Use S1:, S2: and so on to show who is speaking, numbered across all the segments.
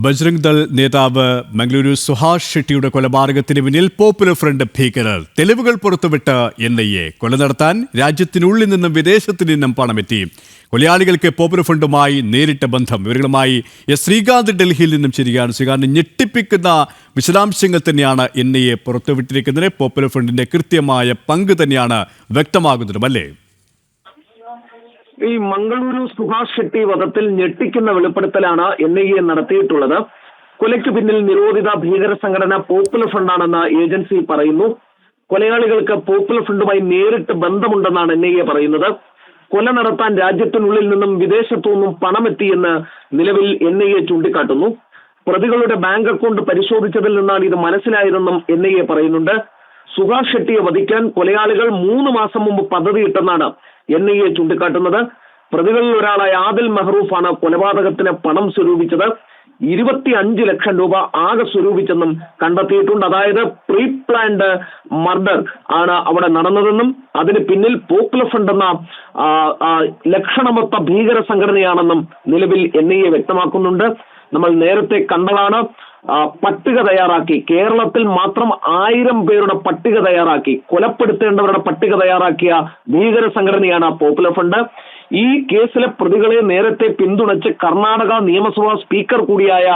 S1: ബജ്രംഗ് ദൾ നേതാവ് മംഗളൂരു സുഹാഷ് ഷെട്ടിയുടെ കൊലപാതകത്തിന് പിന്നിൽ പോപ്പുലർ ഫ്രണ്ട് ഭീകരർ. തെളിവുകൾ പുറത്തുവിട്ട് എൻ ഐ എ. കൊല നടത്താൻ രാജ്യത്തിനുള്ളിൽ നിന്നും വിദേശത്തു നിന്നും പണമെത്തി. കൊലയാളികൾക്ക് പോപ്പുലർ ഫ്രണ്ടുമായി നേരിട്ട ബന്ധം. ഇവരുമായി എസ് ശ്രീകാന്ത് ഡൽഹിയിൽ നിന്നും ശരിയാണ് ശ്രീകാന്ത്. ഞെട്ടിപ്പിക്കുന്ന വിശദാംശങ്ങൾ തന്നെയാണ് എൻ ഐ എ പുറത്തുവിട്ടിരിക്കുന്നത്. പോപ്പുലർ ഫ്രണ്ടിന്റെ കൃത്യമായ പങ്ക് തന്നെയാണ് വ്യക്തമാകുന്നതും അല്ലേ?
S2: ഈ മംഗളൂരു സുഭാഷ് ഷെട്ടി വധത്തിൽ ഞെട്ടിക്കുന്ന വെളിപ്പെടുത്തലാണ് എൻ ഐ എ നടത്തിയിട്ടുള്ളത്. കൊലയ്ക്ക് പിന്നിൽ നിരോധിത ഭീകര സംഘടന പോപ്പുലർ ഫ്രണ്ടാണെന്ന് ഏജൻസി പറയുന്നു. കൊലയാളികൾക്ക് പോപ്പുലർ ഫ്രണ്ടുമായി നേരിട്ട് ബന്ധമുണ്ടെന്നാണ് എൻ ഐ എ പറയുന്നത്. കൊല നടത്താൻ രാജ്യത്തിനുള്ളിൽ നിന്നും വിദേശത്തു നിന്നും പണമെത്തിയെന്ന് നിലവിൽ എൻ ഐ എ ചൂണ്ടിക്കാട്ടുന്നു. പ്രതികളുടെ ബാങ്ക് അക്കൗണ്ട് പരിശോധിച്ചതിൽ നിന്നാണ് ഇത് മനസ്സിലായതെന്നും എൻ ഐ എ പറയുന്നുണ്ട്. സുഭാഷ് ഷെട്ടിയെ വധിക്കാൻ കൊലയാളികൾ മൂന്ന് മാസം മുമ്പ് പദ്ധതിയിട്ടെന്നാണ് എൻ ഐ എ ചൂണ്ടിക്കാട്ടുന്നത്. പ്രതികളിൽ ഒരാളായ ആദിൽ മെഹ്റൂഫാണ് കൊലപാതകത്തിന് പണം സ്വരൂപിച്ചത്. ഇരുപത്തി അഞ്ച് ലക്ഷം രൂപ ആകെ സ്വരൂപിച്ചെന്നും കണ്ടെത്തിയിട്ടുണ്ട്. അതായത് പ്രീ പ്ലാൻഡ് മർഡർ ആണ് അവിടെ നടന്നതെന്നും അതിന് പിന്നിൽ പോപ്പുലർ ഫ്രണ്ട് എന്ന ലക്ഷണമൊത്ത ഭീകര സംഘടനയാണെന്നും നിലവിൽ എൻ ഐ എ വ്യക്തമാക്കുന്നുണ്ട്. നമ്മൾ നേരത്തെ കണ്ടതാണ്. പട്ടിക തയ്യാറാക്കി. കേരളത്തിൽ മാത്രം ആയിരം പേരുടെ പട്ടിക തയ്യാറാക്കി. കൊലപ്പെടുത്തേണ്ടവരുടെ പട്ടിക തയ്യാറാക്കിയ ഭീകര സംഘടനയാണ് പോപ്പുലർ ഫ്രണ്ട് ഈ കേസിലെ പ്രതികളെ നേരത്തെ പിന്തുണച്ച് കർണാടക നിയമസഭാ സ്പീക്കർ കൂടിയായ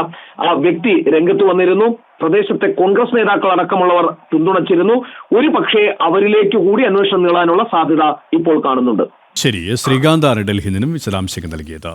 S2: ആ വ്യക്തി രംഗത്ത് വന്നിരുന്നു. പ്രദേശത്തെ കോൺഗ്രസ് നേതാക്കൾ അടക്കമുള്ളവർ പിന്തുണച്ചിരുന്നു. ഒരു പക്ഷേ അവരിലേക്ക് കൂടി അന്വേഷണം നീളാനുള്ള സാധ്യത ഇപ്പോൾ കാണുന്നുണ്ട്.
S1: ശരി ശ്രീകാന്താണ് ഡൽഹിയിൽ നിന്നും വിശദാംശങ്ങൾ നൽകിയത്?